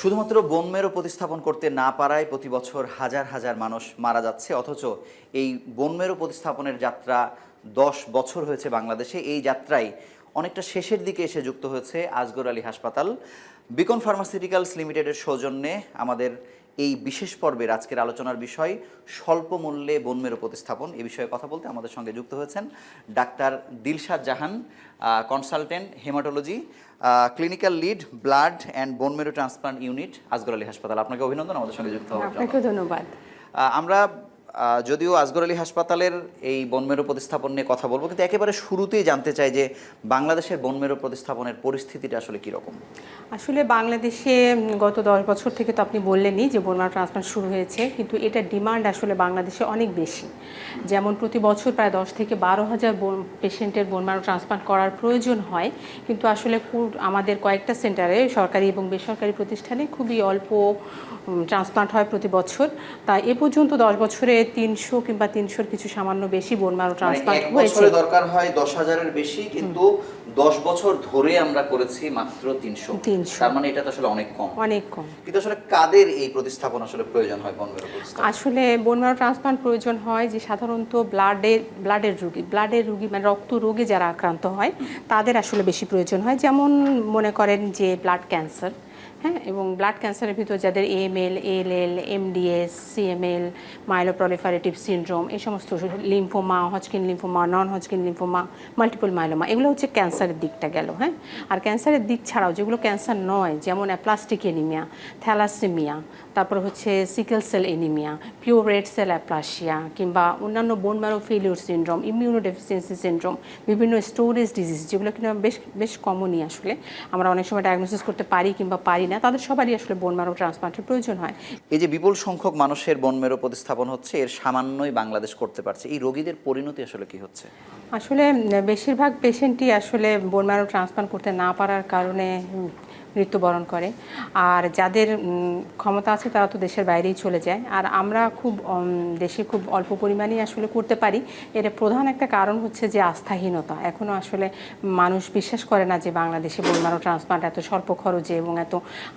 শুধুমাত্র বোন মেরু প্রতিস্থাপন করতে না পারায় প্রতি বছর হাজার হাজার মানুষ মারা যাচ্ছে, অথচ এই বন মেরু প্রতিস্থাপনের যাত্রা দশ বছর হয়েছে বাংলাদেশে। এই যাত্রায় অনেকটা শেষের দিকে এসে যুক্ত হয়েছে আজগর আলী হাসপাতাল। বিকন ফার্মাসিউটিক্যালস লিমিটেডের সৌজন্যে আমাদের এই বিশেষ পর্বের আজকের আলোচনার বিষয় স্বল্প মূল্যে বনমেরু প্রতিস্থাপন। এ বিষয়ে কথা বলতে আমাদের সঙ্গে যুক্ত হয়েছেন doctor Dilshad Jahan consultant haematology clinical lead blood and bone marrow transplant unit Asgar Ali হাসপাতাল। আপনাকে অভিনন্দন আমাদের সঙ্গে যুক্ত হবে জন্য। ধন্যবাদ। আমরা যদিও আজগর আলী হাসপাতালের এই বনমেরু প্রতিস্থাপন নিয়ে কথা বলব, কিন্তু একেবারে শুরুতেই জানতে চাই যে বাংলাদেশের বনমেরু প্রতিস্থাপনের পরিস্থিতিটা আসলে কীরকম? আসলে বাংলাদেশে গত দশ বছর থেকে তো আপনি বললেনই যে বোনমার ট্রান্সপ্লান্ট শুরু হয়েছে, কিন্তু এটার ডিমান্ড আসলে বাংলাদেশে অনেক বেশি। যেমন প্রতি বছর প্রায় দশ থেকে বারো হাজার পেশেন্টের বোনমারো ট্রান্সপ্লান্ট করার প্রয়োজন হয়, কিন্তু আসলে আমাদের কয়েকটা সেন্টারে, সরকারি এবং বেসরকারি প্রতিষ্ঠানে খুবই অল্প ট্রান্সপ্লান্ট হয় প্রতি বছর। তাই এ পর্যন্ত দশ বছরে তিনশো কিংবা তিনশোর কিছু সামান্য বেশি বোনমারো মানে ট্রান্সপ্লান্ট হয়েছে বছরে দরকার হয় দশ হাজারের বেশি কিন্তু দশ বছর ধরে আমরা করেছি মাত্র তিনশো। 300 তার মানে এটা তো আসলে অনেক কম। অনেক কম। কিন্তু আসলে কাদের এই প্রতিস্থাপন আসলে প্রয়োজন হয় প্রতিস্থাপন? আসলে বোন ম্যারো ট্রান্সপ্লান্ট প্রয়োজন হয় যে সাধারণত ব্লাডের ব্লাডের রোগী ব্লাডের রোগী মানে রক্ত রোগে যারা আক্রান্ত হয় তাদের আসলে বেশি প্রয়োজন হয়। যেমন মনে করেন যে ব্লাড ক্যান্সার হ্যাঁ এবং ব্লাড ক্যান্সারের ভিতর যাদের AML L L MDS CML myeloproliferative syndrome এই সমস্ত lymphoma Hodgkin lymphoma non Hodgkin lymphoma multiple myeloma এগুলো হচ্ছে ক্যান্সারের দিকটা গেল হ্যাঁ? আর ক্যান্সারের দিক ছাড়াও যেগুলো ক্যান্সার নয়, যেমন অ্যাপ্লাস্টিক এনিমিয়া থ্যালাসেমিয়া তারপর হচ্ছে sickle cell anaemia pure red cell aplasia কিংবা অন্যান্য bone marrow failure syndrome immunodeficiency syndrome বিভিন্ন স্টোরেজ ডিজিজ যেগুলো কিনা বেশ বেশ কমনই আসলে। আমরা অনেক সময় ডায়াগনোসিস করতে পারি কিংবা পারি না তাদের সবারই আসলে বোন ম্যারো ট্রান্সপ্লান্টের প্রয়োজন হয়। এই যে বিপুল সংখ্যক মানুষের বোন বনমেরু প্রতিস্থাপন হচ্ছে এর সামান্যই বাংলাদেশ করতে পারছে। এই রোগীদের পরিণতি আসলে কি হচ্ছে? আসলে বেশিরভাগ পেশেন্টই আসলে বোন ম্যারো ট্রান্সপ্লান্ট করতে না পারার কারণে মৃত্যুবরণ করে। আর যাদের ক্ষমতা আছে তারা তো দেশের বাইরেই চলে যায়। আর আমরা খুব দেশে খুব অল্প পরিমাণেই আসলে করতে পারি। এর প্রধান একটা কারণ হচ্ছে যে আস্থাহীনতা। এখনও আসলে মানুষ বিশ্বাস করে না যে বাংলাদেশে বোনমারো ট্রান্সপ্লান্ট এত স্বল্প খরচে এবং এত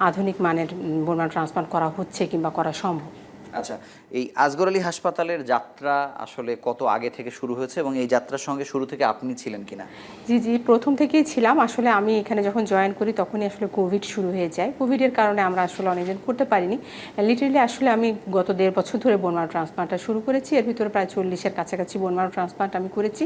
আধুনিক মানের বোনমারো ট্রান্সপ্লান্ট করা হচ্ছে কিংবা করা সম্ভব। আচ্ছা এই আজগর আলী হাসপাতালের যাত্রা আসলে কত আগে থেকে শুরু হয়েছে এবং এই যাত্রার সঙ্গে শুরু থেকে আপনি ছিলেন কিনা? জি জি প্রথম থেকেই ছিলাম। আসলে আমি এখানে যখন জয়েন করি তখনই আসলে কোভিড শুরু হয়ে যায়। কোভিডের কারণে আমরা আসলে অনেকদিন করতে পারিনি। লিটারেলি আসলে আমি গত দেড় বছর ধরে বোনমারো ট্রান্সপ্লান্টটা শুরু করেছি। এর ভিতরে প্রায় চল্লিশের কাছাকাছি বোনমারো ট্রান্সপ্লান্ট আমি করেছি।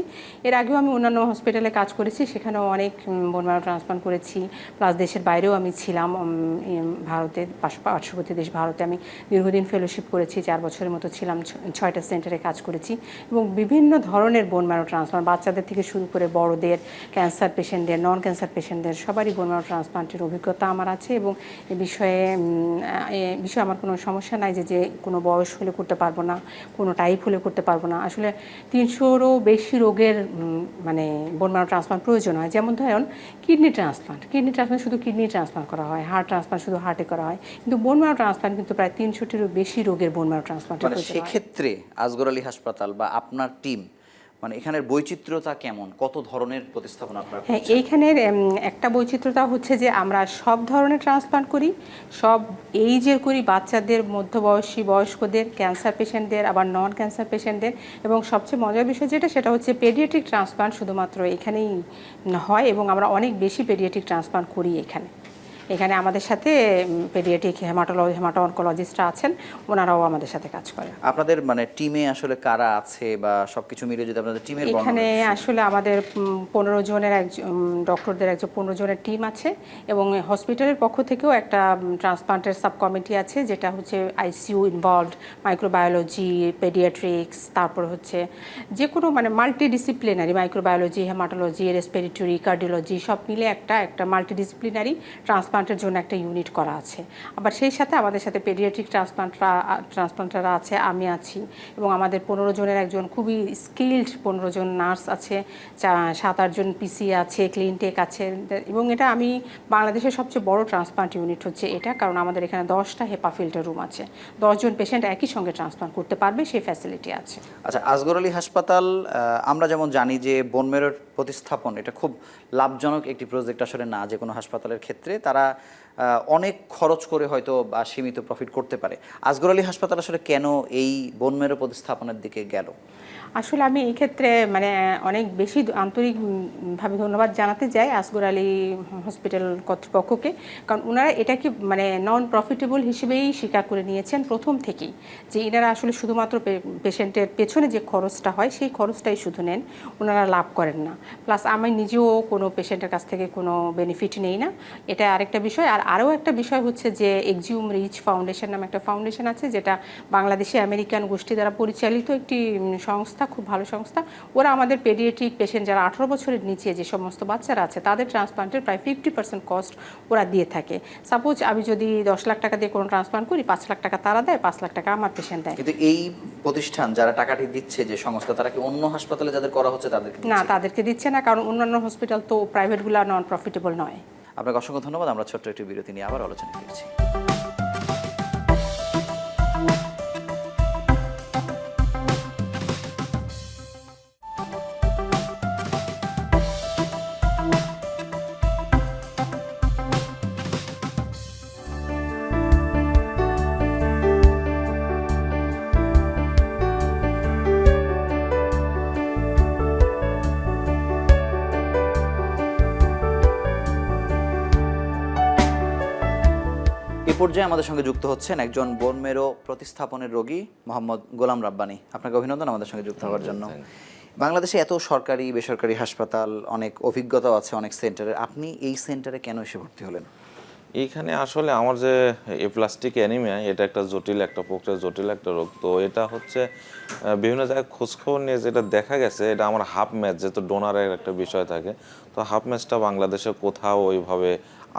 এর আগেও আমি অন্যান্য হসপিটালে কাজ করেছি। সেখানেও অনেক বোনমারো ট্রান্সপ্লান্ট করেছি। প্লাস দেশের বাইরেও আমি ছিলাম। উম, উম, ভারতে পার্শ্ববর্তী দেশ ভারতে আমি দীর্ঘদিন ফেলোশিপ করেছি, চার বছরের মতো ছিলাম ছয়টা সেন্টারে কাজ করেছি এবং বিভিন্ন ধরনের বোন ম্যারো ট্রান্সপ্লান্ট বাচ্চাদের থেকে শুরু করে বড়দের ক্যান্সার পেশেন্টদের নন ক্যান্সার পেশেন্টদের সবারই বোন ম্যারো ট্রান্সপ্লান্টের অভিজ্ঞতা আমার আছে এবং এ বিষয়ে এ বিষয়ে আমার কোনো সমস্যা নাই যে যে কোনো বয়স হলে করতে পারব না, কোনো টাইপ হলে করতে পারব না। আসলে তিনশোরও বেশি রোগের মানে বোন ম্যারো ট্রান্সপ্লান্ট প্রয়োজন হয়। যেমন ধরুন কিডনি ট্রান্সপ্লান্ট কিডনি ট্রান্সপ্লান্ট শুধু কিডনি ট্রান্সপ্লান্ট করা হয় হার্ট ট্রান্সপ্লান্ট শুধু হার্টে করা হয়। কিন্তু বোন ম্যারো ট্রান্সপ্লান্ট কিন্তু প্রায় তিনশোটিরও বেশি রোগের বোন ম্যারো ট্রান্সপ্লান্টের প্রয়োজন সেক্ষেত্রে আজগর আলী হাসপাতাল বা আপনার টিম মানে এখানের বৈচিত্র্যতা কেমন? কত ধরনের প্রতিস্থাপন আপনারা হ্যাঁ? এইখানের একটা বৈচিত্র্যতা হচ্ছে যে আমরা সব ধরনের ট্রান্সপ্লান্ট করি সব এইজের করি বাচ্চাদের মধ্যবয়সী বয়স্কদের ক্যান্সার পেশেন্টদের আবার নন ক্যান্সার পেশেন্টদের এবং সবচেয়ে মজার বিষয় যেটা সেটা হচ্ছে পেডিয়াট্রিক ট্রান্সপ্লান্ট শুধুমাত্র এখানেই হয় এবং আমরা অনেক বেশি পেডিয়াট্রিক ট্রান্সপ্লান্ট করি এখানে। এখানে আমাদের সাথে পেডিয়াটিক হেমাটোলজি হেমাটো অনকোলজিস্টরা আছেন ওনারাও আমাদের সাথে কাজ করেন। আপনাদের মানে টিমে আসলে কারা আছে বা সবকিছু মিলে যদি আপনাদের টিমের এখানে আসলে আমাদের পনেরো জনের একজন ডক্টরদের একজন পনেরো জনের টিম আছে এবং হসপিটালের পক্ষ থেকেও একটা ট্রান্সপ্লান্টের সাব কমিটি আছে যেটা হচ্ছে আইসিইউ ইনভলভড মাইক্রোবায়োলজি পেডিয়াট্রিক্স তারপর হচ্ছে যে কোনো মানে multi disciplinary microbiology haematology respiratory cardiology সব মিলে একটা একটা মাল্টি ডিসিপ্লিনারি ট্রান্সপ্লান্ট ট্রান্সপ্লান্টের জন্য একটা ইউনিট করা আছে। আবার সেই সাথে আমাদের সাথে পেডিয়াট্রিক ট্রান্সপ্লান্টরা, ট্রান্সপ্লান্টাররা আছে, আমি আছি। এবং আমাদের পনেরো জনের একজন খুবই স্কিল্ড পনেরো জন নার্স আছে সাত আটজন পিসি আছে ক্লিনটেক আছে। এবং এটা আমি বাংলাদেশের সবচেয়ে বড় ট্রান্সপ্লান্ট ইউনিট হচ্ছে এটা, কারণ আমাদের এখানে দশটা হেপা ফিল্টার রুম আছে। দশজন পেশেন্ট একই সঙ্গে ট্রান্সপ্লান্ট করতে পারবে, সেই ফ্যাসিলিটি আছে। আচ্ছা আসগর আলী হাসপাতাল আমরা যেমন জানি যে বনমেরর প্রতিস্থাপন। এটা খুব লাভজনক একটি প্রজেক্ট আসলে না যে কোনো হাসপাতালের ক্ষেত্রে। তারা অনেক খরচ করে হয়তো বা সীমিত প্রফিট করতে পারে। আসগর আলী হাসপাতাল আসলে কেন এই বনমেরো প্রতিস্থাপনের দিকে গেল? আসলে আমি এই ক্ষেত্রে মানে অনেক বেশি আন্তরিকভাবে ধন্যবাদ জানাতে চাই আসগর আলী হসপিটাল কর্তৃপক্ষকে। কারণ ওনারা এটাকে মানে নন প্রফিটেবল হিসেবেই স্বীকার করে নিয়েছেন প্রথম থেকেই। যে এনারা আসলে শুধুমাত্র পেশেন্টের পেছনে যে খরচটা হয়, সেই খরচটাই শুধু নেন ওনারা লাভ করেন না। প্লাস আমি নিজেও কোনো পেশেন্টের কাছ থেকে কোনো বেনিফিট নেই না। এটা আরেকটা বিষয়। আর আরও একটা বিষয় হচ্ছে যে এক্সিউম রিচ ফাউন্ডেশন নামে একটা ফাউন্ডেশন আছে যেটা বাংলাদেশে আমেরিকান গোষ্ঠী দ্বারা পরিচালিত একটি সংস্থা খুব ভালো সংস্থা। ওরা আমাদের পেডিয়াট্রিক পেশেন্ট যারা আঠারো বছরের নিচে যে সমস্ত বাচ্চারা আছে তাদের ট্রান্সপ্লান্টের প্রায় ফিফটি পার্সেন্ট কস্ট ওরা দিয়ে থাকে। সাপোজ আমি যদি দশ লাখ টাকা দিয়ে কোনো ট্রান্সপ্লান্ট করি পাঁচ লাখ টাকা তারা দেয় পাঁচ লাখ টাকা আমার পেশেন্ট দেয়। কিন্তু এই প্রতিষ্ঠান যারা টাকাটি দিচ্ছে যে সংস্থা তারা কি অন্য হাসপাতালে যাদের করা হচ্ছে তাদেরকে না তাদেরকে দিচ্ছে না কারণ অন্যান্য হসপিটাল তো প্রাইভেটগুলো নন প্রফিটেবল নয়। আপনাকে অসংখ্য ধন্যবাদ। আমরা ছোট্ট একটি বিরতি নিয়ে আবার আলোচনা করছি। পর্যায়ে আমাদের সঙ্গে যুক্ত হচ্ছেন একজন বোনমেরো প্রতিস্থাপনের রোগী মোহাম্মদ গোলাম রাব্বানি। আপনাকে অভিনন্দন আমাদের সঙ্গে যুক্ত হওয়ার জন্য। বাংলাদেশে এত সরকারি বেসরকারি হাসপাতাল অনেক অভিজ্ঞতাও আছে অনেক সেন্টারে। আপনি এই সেন্টারে কেন এসে ভর্তি হলেন? এইখানে আসলে আমার যে এপ্লাস্টিক অ্যানিমিয়া এটা একটা জটিল একটা প্রক্রিয়া জটিল একটা রোগ। তো এটা হচ্ছে বিভিন্ন জায়গায় খোঁজখবর নিয়ে যেটা দেখা গেছে এটা আমার হাফ ম্যাচ যেহেতু ডোনারের একটা বিষয় থাকে তো হাফ ম্যাচটা বাংলাদেশে কোথাও ওইভাবে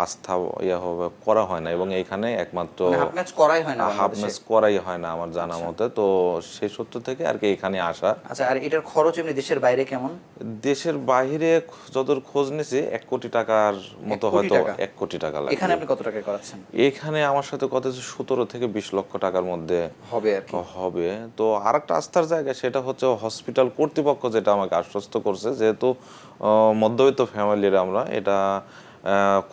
আস্থা ইয়ে হবে করা হয় না এবং এইখানে একমাত্র হাফ ম্যাচ করাই হয় না করাই হয় না আমার জানা মতে। তো সেই সূত্র থেকে আর কি এখানে আসা। আচ্ছা আর এটার খরচ এমনি দেশের বাইরে কেমন? দেশের বাইরে যতদূর খোঁজ নিছি এক কোটি টাকার মতো হয়তো এক কোটি টাকা লাগে এখানে আপনি কত টাকায় করাচ্ছেন? এখানে আমার সাথে কথা হচ্ছে সতেরো থেকে বিশ লক্ষ টাকার মধ্যে হবে আর হবে। তো আর একটা আস্থার জায়গা সেটা হচ্ছে হসপিটাল কর্তৃপক্ষ যেটা আমাকে আশ্বস্ত করছে যেহেতু মধ্যবিত্ত ফ্যামিলির আমরা এটা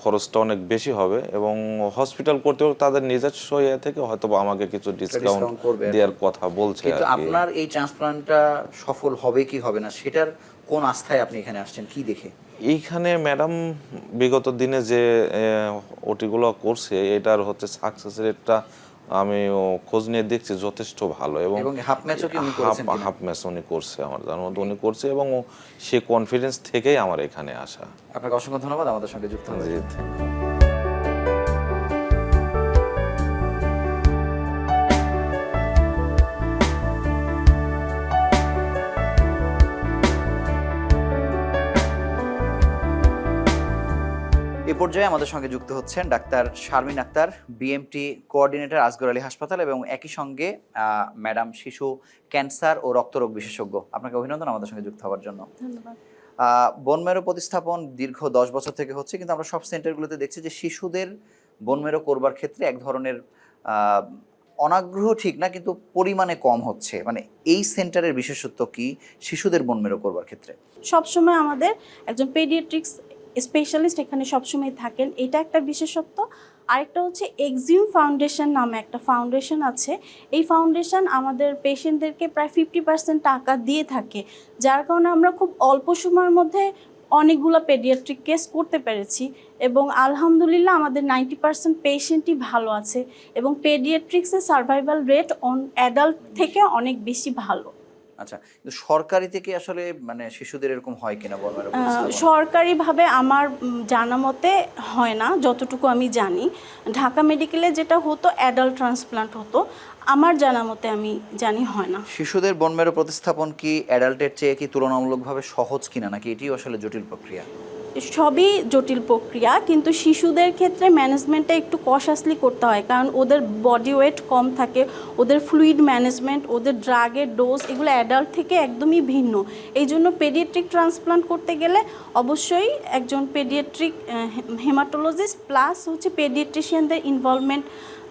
খরচটা অনেক বেশি হবে এবং হসপিটাল কর্তৃপক্ষ তাদের নিজস্ব ইয়ে থেকে হয়তো আমাকে কিছু ডিসকাউন্ট। দেওয়ার কথা বলছে কিন্তু আপনার এই ট্রান্সপ্লান্টটা সফল হবে কি হবে না সেটার কোন আস্থায় আপনি এখানে আসছেন কি দেখে এইখানে ম্যাডাম বিগত দিনে যে ওটিগুলো করছে এটার হচ্ছে সাকসেস রেটটা আমি ও, খোঁজ নিয়ে দেখছি যথেষ্ট ভালো এবং হাফ ম্যাচও কি উনি করেছেন হাফ ম্যাচ উনি করছে আমার জানার মধ্যে উনি করছে এবং সে কনফিডেন্স থেকেই আমার এখানে আসা। আপনাকে অসংখ্য ধন্যবাদ আমাদের সঙ্গে যুক্ত হওয়ার পর্যায়ে আমাদের সঙ্গে যুক্ত হচ্ছেন ডাক্তার শারমিন আক্তার বিএমটি কোঅর্ডিনেটর আসগর আলী হাসপাতাল এবং একই সঙ্গে ম্যাডাম শিশু ক্যান্সার ও রক্তরোগ বিশেষজ্ঞ। আপনাকে অভিনন্দন আমাদের সঙ্গে যুক্ত হওয়ার জন্য। ধন্যবাদ। বনমেরো প্রতিস্থাপন দীর্ঘ দশ বছর থেকে হচ্ছে কিন্তু আমরা সব সেন্টারগুলোতে দেখছি যে শিশুদের বনমেরো করবার ক্ষেত্রে এক ধরনের অনাগ্রহ ঠিক না কিন্তু পরিমাণে কম হচ্ছে। মানে এই সেন্টারের বিশেষত্ব কি? শিশুদের বনমেরো করবার ক্ষেত্রে। সবসময় আমাদের একজন পেডিয়াট্রিক্স স্পেশালিস্ট এখানে সবসময় থাকেন। এটা একটা বিশেষত্ব। আরেকটা হচ্ছে এক্সিউম ফাউন্ডেশন নামে একটা ফাউন্ডেশন আছে। এই ফাউন্ডেশন আমাদের পেশেন্টদেরকে প্রায় ফিফটি পার্সেন্ট টাকা দিয়ে থাকে। যার কারণে আমরা খুব অল্প সময়ের মধ্যে অনেকগুলো পেডিয়াট্রিক কেস করতে পেরেছি এবং আলহামদুলিল্লাহ আমাদের নাইনটি পার্সেন্ট পেশেন্টই ভালো আছে এবং পেডিয়াট্রিক্সের সার্ভাইভাল রেট অন অ্যাডাল্ট থেকে অনেক বেশি ভালো। আচ্ছা কিন্তু সরকারি থেকে আসলে মানে শিশুদের এরকম হয় কিনা প্রতিস্থাপন? সরকারিভাবে আমার জানা মতে হয় না যতটুকু আমি জানি। ঢাকা মেডিকেলে যেটা হতো অ্যাডাল্ট ট্রান্সপ্লান্ট হতো আমার জানা মতে আমি জানি হয় না। শিশুদের বনমেরো প্রতিস্থাপন কি অ্যাডাল্টের চেয়ে কি তুলনামূলকভাবে সহজ কিনা নাকি এটিও আসলে জটিল প্রক্রিয়া? সবই জটিল প্রক্রিয়া, কিন্তু শিশুদের ক্ষেত্রে ম্যানেজমেন্টটা একটু কশাসলি করতে হয়। কারণ ওদের বডি ওয়েট কম থাকে, ওদের ফ্লুইড ম্যানেজমেন্ট ওদের ড্রাগের ডোজ এগুলো অ্যাডাল্ট থেকে একদমই ভিন্ন। এই জন্য পেডিয়াট্রিক ট্রান্সপ্লান্ট করতে গেলে অবশ্যই একজন পেডিয়াট্রিক হেমাটোলজিস্ট প্লাস হচ্ছে পেডিয়াট্রিশিয়ানদের ইনভলভমেন্ট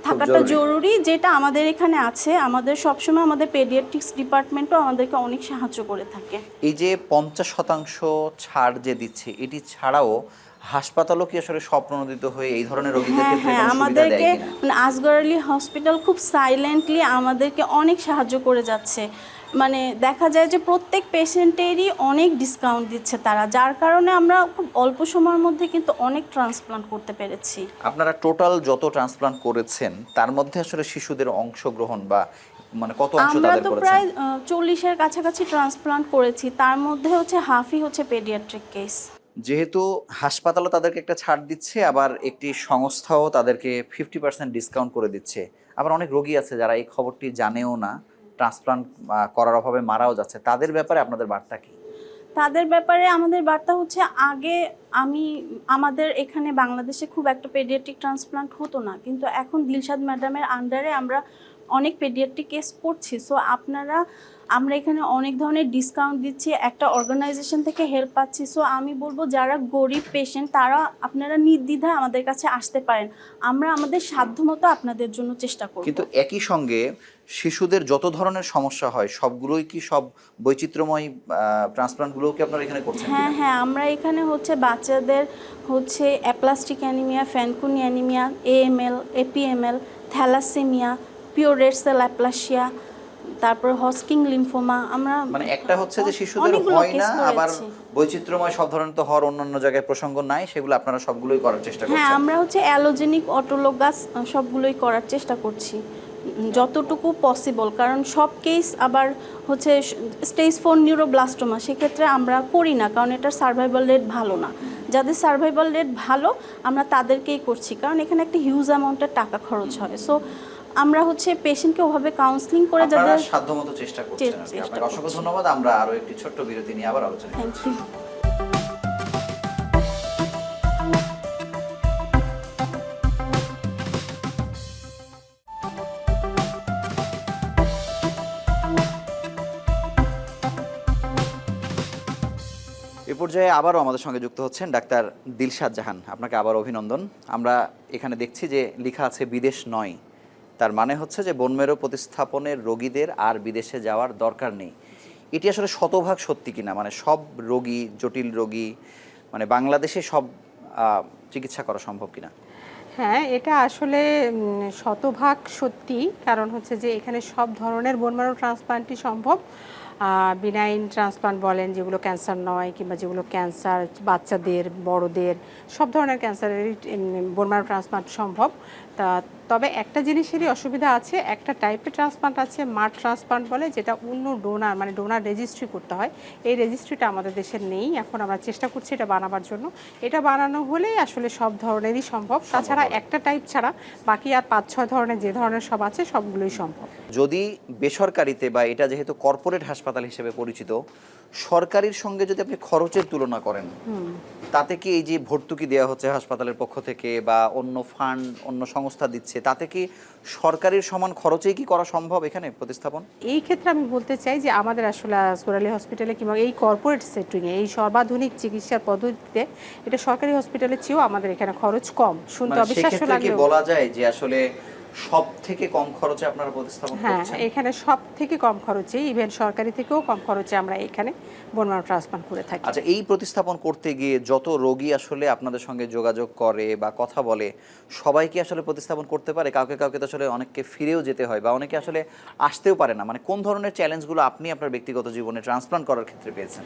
থাকাটা জরুরি। যেটা আমাদের এখানে আছে। আমাদের সবসময় আমাদের পেডিয়াট্রিক্স ডিপার্টমেন্টও আমাদেরকে অনেক সাহায্য করে থাকে। এই যে পঞ্চাশ শতাংশ ছাড় যে দিচ্ছে এটি ছাড়াও হাসপাতালও কি আসলে স্বপ্রণোদিত হয়ে এই ধরনের রোগীদের হ্যাঁ ক্ষেত্রে হ্যাঁ আমাদেরকে মানে আসগর আলী হসপিটাল খুব সাইলেন্টলি আমাদেরকে অনেক সাহায্য করে যাচ্ছে। মানে দেখা যায় যে প্রত্যেক পেশেন্টেরই অনেক ডিসকাউন্ট দিচ্ছে তারা যার কারণে আমরা খুব অল্প সময়ের মধ্যে কিন্তু অনেক ট্রান্সপ্লান্ট করতে পেরেছি। আপনারা টোটাল যত ট্রান্সপ্লান্ট করেছেন তার মধ্যে আসলে শিশুদের অংশগ্রহণ বা মানে কত অংশ আমরা তো প্রায় চল্লিশের কাছাকাছি ট্রান্সপ্লান্ট করেছি তার মধ্যে হচ্ছে হাফই হচ্ছে পেডিয়াট্রিক কেস যেহেতু হাসপাতালও তাদেরকে একটা ছাড় দিচ্ছে আবার একটি সংস্থাও তাদেরকে ফিফটি পার্সেন্ট ডিসকাউন্ট করে দিচ্ছে। আবার অনেক রোগী আছে যারা এই খবরটি জানেও না। ট্রান্সপ্লান্ট করার অভাবে মারাও যাচ্ছে। তাদের ব্যাপারে আপনাদের বার্তা কি? তাদের ব্যাপারে আমাদের বার্তা হচ্ছে, আগে আমি, আমাদের এখানে বাংলাদেশে খুব একটা পেডিয়াট্রিক ট্রান্সপ্লান্ট হতো না। কিন্তু এখন দিলশাদ ম্যাডামের আন্ডারে আমরা অনেক পেডিয়াট্রিক কেস করছি। সো আপনারা আমরা এখানে অনেক ধরনের ডিসকাউন্ট দিচ্ছি একটা অর্গানাইজেশন থেকে হেল্প পাচ্ছি। সো আমি বলব যারা গরিব পেশেন্ট তারা আপনারা নির্দ্বিধায় আমাদের কাছে আসতে পারেন। আমরা আমাদের সাধ্যমতো আপনাদের জন্য চেষ্টা করব। কিন্তু একই সঙ্গে শিশুদের যত ধরনের সমস্যা হয় সবগুলোই কি সব বৈচিত্র্যময় ট্রান্সপ্লান্টগুলোও কি আপনারা এখানে করছেন হ্যাঁ হ্যাঁ আমরা এখানে হচ্ছে বাচ্চাদের হচ্ছে aplastic anaemia Fanconi anaemia AML APML thalassaemia pure red cell aplasia তারপর হস্কিং লিম্ফোমা আমরা মানে একটা হচ্ছে যে শিশুদের হয় না আবার। বৈচিত্র্যময় সব ধরনের তো হওয়ার অন্যান্য জায়গায় প্রসঙ্গ নাই সেগুলো আপনারা সবগুলোই করার চেষ্টা করছেন। হ্যাঁ আমরা হচ্ছে অ্যালোজেনিক অটোলোগাস সবগুলোই করার চেষ্টা করছি। যতটুকু পসিবল কারণ সব কেস আবার হচ্ছে স্টেজ ফোর নিউরোব্লাস্টোমা সেক্ষেত্রে আমরা করি না কারণ এটার সার্ভাইভাল রেট ভালো না। যাদের সার্ভাইভাল রেট ভালো আমরা তাদেরকেই করছি কারণ এখানে একটা হিউজ অ্যামাউন্টের টাকা খরচ হয়। সো আমরা হচ্ছে পেশেন্টকে ওভাবে কাউন্সিলিং করে যাদের সাধ্যমতো চেষ্টা করছেন আপনাকে অসংখ্য ধন্যবাদ। আমরা আরও একটি ছোট্ট বিরতি নিয়ে আবার আলোচনা। থ্যাংক ইউ এ পর্যায়ে আবারও আমাদের সঙ্গে যুক্ত হচ্ছেন ডাক্তার দিলশাদ জাহান। আপনাকে আবার অভিনন্দন। আমরা এখানে দেখছি যে লেখা আছে বিদেশ নয়। তার মানে হচ্ছে যে বনমেরো প্রতিস্থাপনের রোগীদের আর বিদেশে যাওয়ার দরকার নেই। এটি আসলে শতভাগ সত্যি কিনা? মানে সব রোগী, জটিল রোগী মানে বাংলাদেশে সব চিকিৎসা করা সম্ভব কিনা? হ্যাঁ এটা আসলে শতভাগ সত্যি। কারণ হচ্ছে যে এখানে সব ধরনের বোনমারো ট্রান্সপ্লান্টই সম্ভব। বিনাইন ট্রান্সপ্লান্ট বলেন যেগুলো ক্যান্সার নয় কিংবা যেগুলো ক্যান্সার বাচ্চাদের বড়দের সব ধরনের ক্যান্সারেরই বোনমারো ট্রান্সপ্লান্ট সম্ভব। তা তবে একটা জিনিসেরই অসুবিধা আছে একটা টাইপের ট্রান্সপ্লান্ট আছে মার ট্রান্সপ্লান্ট বলে যেটা অন্য ডোনার মানে ডোনার রেজিস্ট্রি করতে হয়। এই রেজিস্ট্রিটা আমাদের দেশে নেই এখন আমরা চেষ্টা করছি এটা বানাবার জন্য। এটা বানানো হলেই আসলে সব ধরনেরই সম্ভব। তাছাড়া একটা টাইপ ছাড়া বাকি আর পাঁচ ছয় ধরনের যে ধরনের সব আছে সবগুলোই সম্ভব। যদি বেসরকারিতে বা এটা যেহেতু কর্পোরেট হাসপাতাল হিসেবে পরিচিত সরকারির সঙ্গে যদি আপনি খরচের তুলনা করেন তাতে কি এই যে ভর্তুকি দেওয়া হচ্ছে হাসপাতালের পক্ষ থেকে বা অন্য ফান্ড অন্য সংস্থা দিচ্ছে তাতে কি সরকারির সমান খরচেই কি করা সম্ভব এখানে প্রতিস্থাপন? এই ক্ষেত্রে আমি বলতে চাই যে আমাদের আসলে সোরালি হসপিটালে কিংবা এই কর্পোরেট সেটিংয়ে এই সর্বাধুনিক চিকিৎসার পদ্ধতিতে এটা সরকারি হসপিটালের চেয়েও আমাদের এখানে খরচ কম। শুনতে মানে অবিশ্বাস্য লাগলেও। বলা যায় যে আসলে সব থেকে কম খরচে আপনারা প্রতিস্থাপন হ্যাঁ এখানে সব থেকে কম খরচে ইভেন সরকারি থেকেও কম খরচে আমরা এখানে বোনমারো ট্রান্সপ্লান্ট করে থাকি। আচ্ছা এই প্রতিস্থাপন করতে গিয়ে যত রোগী আসলে আপনাদের সঙ্গে যোগাযোগ করে বা কথা বলে সবাই কি আসলে প্রতিস্থাপন করতে পারে? কাউকে কাউকে তো আসলে অনেককে ফিরেও যেতে হয় বা অনেকে আসলে আসতেও পারে না। মানে কোন ধরনের চ্যালেঞ্জগুলো আপনি আপনার ব্যক্তিগত জীবনে ট্রান্সপ্লান্ট করার ক্ষেত্রে পেয়েছেন?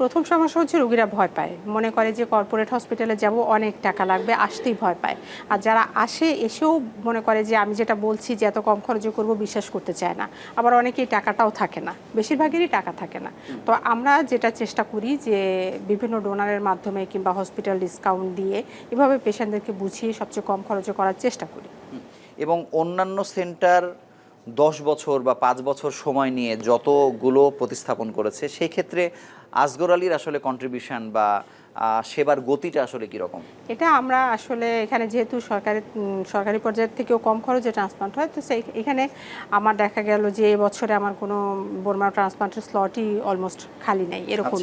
প্রথম সমস্যা হচ্ছে রোগীরা ভয় পায়। মনে করে যে কর্পোরেট হসপিটালে যাব অনেক টাকা লাগবে আসতেই ভয় পায়। আর যারা আসে এসেও মনে করে যে আমি যেটা বলছি যে এত কম খরচে করব বিশ্বাস করতে চায় না। আবার অনেকেই টাকাটাও থাকে না। বেশিরভাগেরই টাকা থাকে না। তো আমরা যেটা চেষ্টা করি যে বিভিন্ন ডোনারের মাধ্যমে কিংবা হসপিটাল ডিসকাউন্ট দিয়ে এভাবে পেশেন্টদেরকে বুঝিয়ে সবচেয়ে কম খরচে করার চেষ্টা করি। এবং অন্যান্য সেন্টার দশ বছর বা পাঁচ বছর সময় নিয়ে যতগুলো প্রতিস্থাপন করেছে সেই ক্ষেত্রে আসগর আলীর আসলে কন্ট্রিবিউশন বা সেবার গতিটা আসলে কীরকম? এটা আমরা আসলে এখানে যেহেতু সরকারি সরকারি পর্যায়ের থেকেও কম খরচে ট্রান্সপ্লান্ট হয় তো সেই এখানে আমার দেখা গেল যে এবছরে আমার কোনো বোরমা ট্রান্সপ্লান্টের স্লটই অলমোস্ট খালি নেই এরকম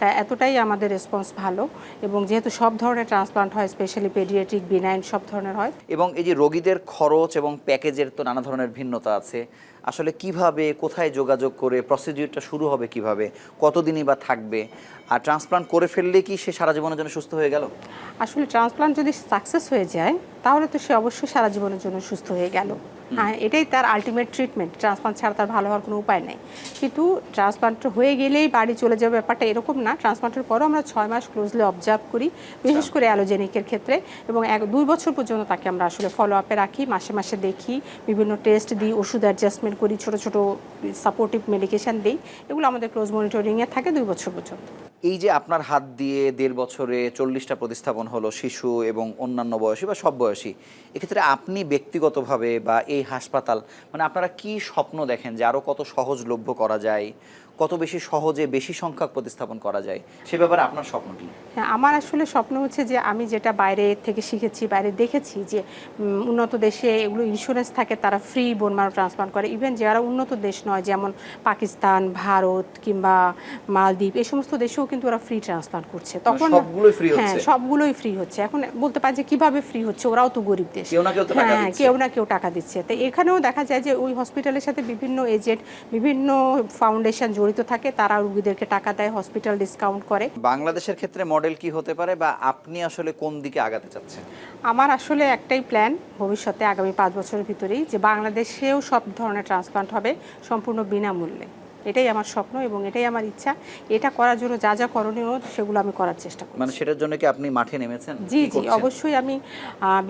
তা এতটাই আমাদের রেসপন্স ভালো এবং যেহেতু সব ধরনের ট্রান্সপ্লান্ট হয় স্পেশালি পেডিয়াট্রিক বিনাইন সব ধরনের হয়। এবং এই যে রোগীদের খরচ এবং প্যাকেজের তো নানা ধরনের ভিন্নতা আছে আসলে কীভাবে কোথায় যোগাযোগ করে প্রসিডিউরটা শুরু হবে কীভাবে কতদিনই বা থাকবে আর ট্রান্সপ্লান্ট করে ফেললে কি সে সারা জীবনের জন্য সুস্থ হয়ে গেল? আসলে ট্রান্সপ্লান্ট যদি সাকসেস হয়ে যায় তাহলে তো সে অবশ্যই সারা জীবনের জন্য সুস্থ হয়ে গেল। হ্যাঁ এটাই তার আলটিমেট ট্রিটমেন্ট ট্রান্সপ্লান্ট ছাড়া তার ভালো হওয়ার কোনো উপায় নেই। কিন্তু ট্রান্সপ্লান্ট হয়ে গেলেই বাড়ি চলে যাবে ব্যাপারটা এরকম না। ট্রান্সপ্লান্টের পরও আমরা ছয় মাস ক্লোজলি অবজার্ভ করি বিশেষ করে অ্যালোজেনিকের ক্ষেত্রে। এবং এক দুই বছর পর্যন্ত তাকে আমরা আসলে ফলো আপে রাখি মাসে মাসে দেখি বিভিন্ন টেস্ট দিই ওষুধ অ্যাডজাস্টমেন্ট করি ছোট ছোট সাপোর্টিভ মেডিকেশন দিই। এগুলো আমাদের ক্লোজ মনিটরিংয়ে থাকে দুই বছর পর্যন্ত। এই যে আপনার হাত দিয়ে দেড় বছরে চল্লিশটা প্রতিস্থাপন হলো শিশু এবং অন্যান্য বয়সী বা সব বয়সী, এক্ষেত্রে আপনি ব্যক্তিগতভাবে বা এই হাসপাতাল মানে আপনারা কি স্বপ্ন দেখেন যে আরও কত সহজলভ্য করা যায়? কত বেশি সহজে বেশি সংখ্যক প্রতিস্থাপন করা যায়? সে ব্যাপারে আপনার স্বপ্ন কি? হ্যাঁ আমার আসলে স্বপ্ন হচ্ছে যে আমি যেটা বাইরে থেকে শিখেছি বাইরে দেখেছি যে উন্নত দেশে এগুলো ইন্স্যুরেন্স থাকে তারা ফ্রি বোন মারো ট্রান্সপ্লান্ট করে। ইভেন যারা উন্নত দেশ নয় যেমন পাকিস্তান ভারত কিংবা মালদ্বীপ এই সমস্ত দেশেও কিন্তু ওরা ফ্রি ট্রান্সপ্লান্ট করছে। তখন সবগুলোই free হ্যাঁ সবগুলোই ফ্রি হচ্ছে। এখন বলতে পারি যে কীভাবে ফ্রি হচ্ছে? ওরাও তো গরিব দেশ। হ্যাঁ কেউ না কেউ টাকা দিচ্ছে। তো এখানেও দেখা যায় যে ওই হসপিটালের সাথে বিভিন্ন এজেন্ট বিভিন্ন ফাউন্ডেশন জড়িত থাকে তারা রুগীদেরকে টাকা দেয় হসপিটাল ডিসকাউন্ট করে। বাংলাদেশের ক্ষেত্রে মডেল কি হতে পারে বা আপনি আসলে কোন দিকে আগাতে চাচ্ছেন? আমার আসলে একটাই প্ল্যান ভবিষ্যতে আগামী পাঁচ বছরের ভিতরেই যে বাংলাদেশেও সব ধরনের ট্রান্সপ্লান্ট হবে সম্পূর্ণ বিনামূল্যে। এটাই আমার স্বপ্ন এবং এটাই আমার ইচ্ছা। এটা করার জন্য যা যা করণীয় সেগুলো আমি করার চেষ্টা করি মানে সেটার জন্য কি আপনি মাঠে নেমেছেন? জি জি অবশ্যই আমি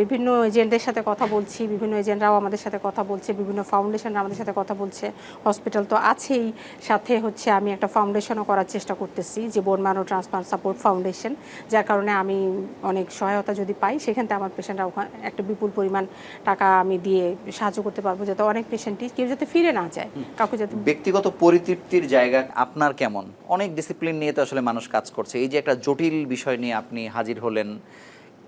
বিভিন্ন এজেন্টদের সাথে কথা বলছি বিভিন্ন এজেন্টরাও আমাদের সাথে কথা বলছে বিভিন্ন ফাউন্ডেশনরা আমাদের সাথে কথা বলছে। হসপিটাল তো আছেই সাথে হচ্ছে আমি একটা ফাউন্ডেশনও করার চেষ্টা করতেছি যে বোনমানো ট্রান্সপ্লান্ট সাপোর্ট ফাউন্ডেশন যার কারণে আমি অনেক সহায়তা যদি পাই সেখান থেকে আমার পেশেন্টরা ওখানে একটা বিপুল পরিমাণ টাকা আমি দিয়ে সাহায্য করতে পারব যাতে অনেক পেশেন্টই কেউ যাতে ফিরে না যায় কাউকে যাতে ব্যক্তিগত পরিতৃপ্তির জায়গা আপনার কেমন? অনেক ডিসিপ্লিন নিয়ে তো আসলে মানুষ কাজ করছে। এই যে একটা জটিল বিষয় নিয়ে আপনি হাজির হলেন,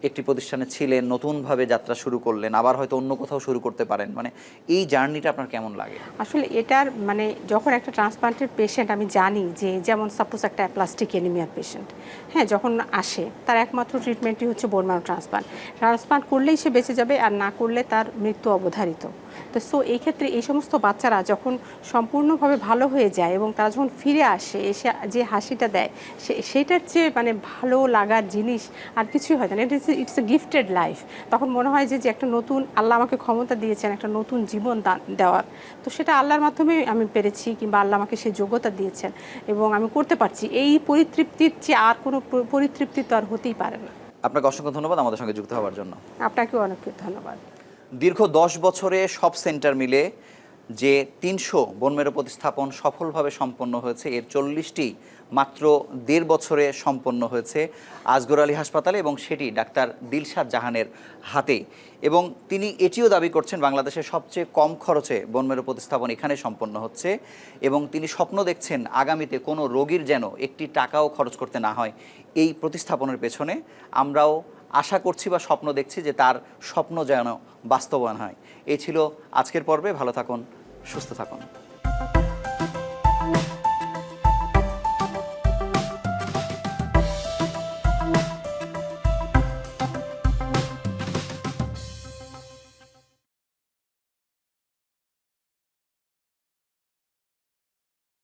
একটি প্রতিষ্ঠানে ছিলেন, নতুনভাবে যাত্রা শুরু করলেন, আবার হয়তো অন্য কোথাও শুরু করতে পারেন মানে এই জার্নিটা আপনার কেমন লাগে? আসলে এটার মানে যখন একটা ট্রান্সপ্লান্টের পেশেন্ট আমি জানি যে, যেমন সাপোজ একটা প্লাস্টিক এনিমিয়ার পেশেন্ট হ্যাঁ যখন আসে, তার একমাত্র ট্রিটমেন্টই হচ্ছে বোনমারো ট্রান্সপ্লান্ট ট্রান্সপ্লান্ট করলেই সে বেঁচে যাবে, আর না করলে তার মৃত্যু অবধারিত। তো সো এই ক্ষেত্রে এই সমস্ত বাচ্চারা যখন সম্পূর্ণ,ভাবে ভালো হয়ে যায় এবং তারা যখন ফিরে আসে এসে যে হাসিটা দেয় সে সেটার চেয়ে মানে ভালো লাগার জিনিস আর কিছুই হয় না। It it's it's a gifted life তখন মনে হয় যে যে একটা নতুন আল্লাহ আমাকে ক্ষমতা দিয়েছেন একটা নতুন জীবন দান দেওয়ার। তো সেটা আল্লাহর মাধ্যমে আমি পেরেছি কিংবা আল্লাহ আমাকে সেই যোগ্যতা দিয়েছেন এবং আমি করতে পারছি। এই পরিতৃপ্তির চেয়ে আর কোনো পরিতৃপ্তি তো আর হতেই পারে না। আপনাকে অসংখ্য ধন্যবাদ আমাদের সঙ্গে যুক্ত হওয়ার জন্য। আপনাকেও অনেক ধন্যবাদ। দীর্ঘ দশ বছরে সব সেন্টার মিলে যে তিনশো বনমেরু প্রতিস্থাপন সফলভাবে সম্পন্ন হয়েছে, এর চল্লিশটি মাত্র দেড় বছরে সম্পন্ন হয়েছে আজগর আলী হাসপাতালে এবং সেটি ডাক্তার দিলশাদ জাহানের হাতে। এবং তিনি এটিও দাবি করছেন বাংলাদেশের সবচেয়ে কম খরচে বনমেরু প্রতিস্থাপন এখানে সম্পন্ন হচ্ছে এবং তিনি স্বপ্ন দেখছেন আগামীতে কোনো রোগীর যেন একটি টাকাও খরচ করতে না হয় এই প্রতিস্থাপনের পেছনে। আমরাও আশা করছি বা স্বপ্ন দেখছি যে তার স্বপ্ন যেন বাস্তবায়ন হয়। এই ছিল আজকের পর্বে। ভালো থাকুন, সুস্থ থাকুন।